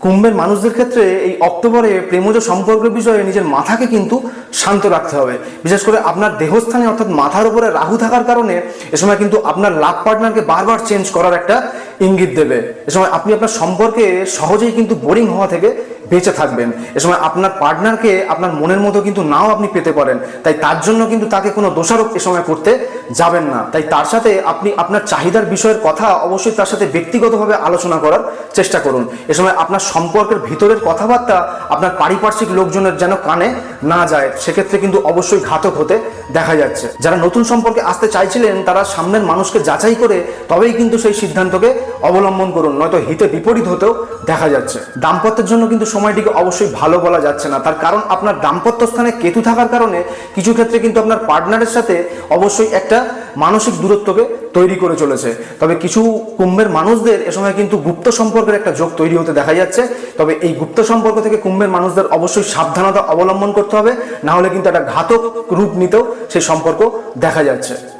কুম্ভের মানুষদের ক্ষেত্রে এই অক্টোবরে প্রেমজ সম্পর্কের বিষয়ে নিজের মাথাকে কিন্তু শান্ত রাখতে হবে। বিশেষ করে আপনার দেহস্থানে অর্থাৎ মাথার উপরে রাহু থাকার কারণে এ সময় কিন্তু আপনার লাভ পার্টনারকে বারবার চেঞ্জ করার একটা ইঙ্গিত দেবে। এ সময় আপনি আপনার সম্পর্কে সহজেই কিন্তু বোরিং হওয়া থেকে বেঁচে থাকবেন। এ সময় আপনার পার্টনারকে আপনার মনের মতো কিন্তু নাও আপনি পেতে পারেন। তাই তার জন্য কিন্তু তাকে কোনো দোষারোপ এ সময় করতে যাবেন না। তাই তার সাথে আপনি আপনার চাহিদার বিষয়ের কথা অবশ্যই তার সাথে ব্যক্তিগতভাবে আলোচনা করার চেষ্টা করুন। এ সময় আপনার সম্পর্কের ভিতরের কথাবার্তা আপনার পারিপার্শ্বিক লোকজনের যেন কানে না যায়, সেক্ষেত্রে কিন্তু অবশ্যই ঘাতক হতে দেখা যাচ্ছে। যারা নতুন সম্পর্কে আসতে চাইছিলেন, তারা সামনের মানুষকে যাচাই করে তবেই কিন্তু সেই সিদ্ধান্তকে অবলম্বন করুন, নয়তো হিতে বিপরীত হতেও দেখা যাচ্ছে। দাম্পত্যের জন্য কিন্তু সময়টিকে অবশ্যই ভালো বলা যাচ্ছে না। তার কারণ আপনার দাম্পত্য স্থানে কেতু থাকার কারণে কিছু ক্ষেত্রে কিন্তু আপনার পার্টনারের সাথে অবশ্যই একটা মানসিক দূরত্বকে তৈরি করে চলেছে। তবে কিছু কুম্ভের মানুষদের এ সময় কিন্তু গুপ্ত সম্পর্কের একটা যোগ তৈরি হতে দেখা যাচ্ছে। তবে এই গুপ্ত সম্পর্ক থেকে কুম্ভের মানুষদের অবশ্যই সাবধানতা অবলম্বন করতে হবে। না হলে কিন্তু একটা ঘাতক রূপ নিতেও সেই সম্পর্ক দেখা যাচ্ছে।